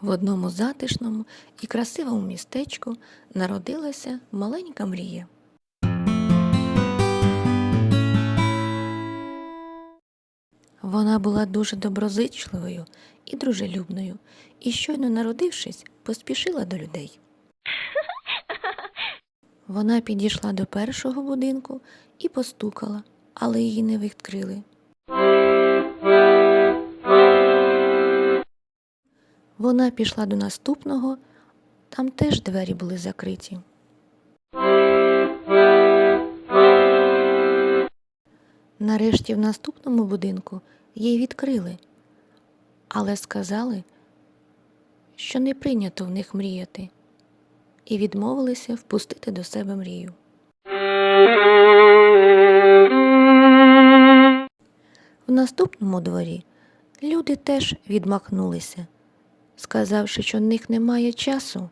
В одному затишному і красивому містечку народилася маленька мрія. Вона була дуже доброзичливою і дружелюбною, і щойно народившись, поспішила до людей. Вона підійшла до першого будинку і постукала, але її не відкрили. Вона пішла до наступного, там теж двері були закриті. Нарешті в наступному будинку їй відкрили, але сказали, що не прийнято в них мріяти, і відмовилися впустити до себе мрію. В наступному дворі люди теж відмахнулися, сказавши, що в них немає часу.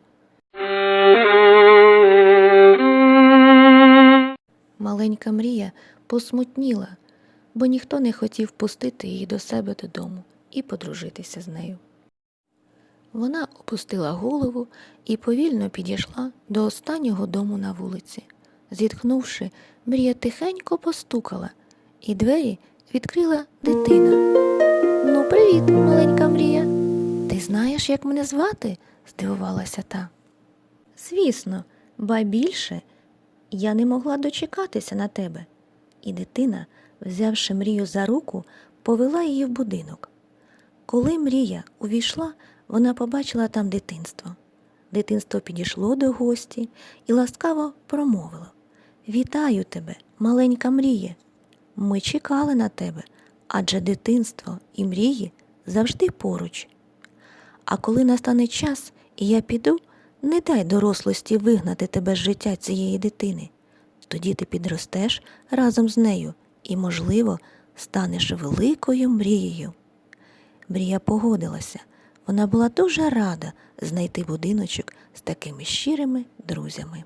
Маленька мрія посмутніла, бо ніхто не хотів пустити її до себе додому і подружитися з нею. Вона опустила голову і повільно підійшла до останнього дому на вулиці. Зітхнувши, мрія тихенько постукала, і двері відкрила дитина. Ну, привіт, маленька знаєш, як мене звати? здивувалася та. Звісно, ба більше я не могла дочекатися на тебе. І дитина, взявши мрію за руку, повела її в будинок. Коли мрія увійшла, вона побачила там дитинство. Дитинство підійшло до гості і ласкаво промовило Вітаю тебе, маленька мріє. Ми чекали на тебе, адже дитинство і мрії завжди поруч. А коли настане час, і я піду, не дай дорослості вигнати тебе з життя цієї дитини. Тоді ти підростеш разом з нею і, можливо, станеш великою мрією. Мрія погодилася. Вона була дуже рада знайти будиночок з такими щирими друзями.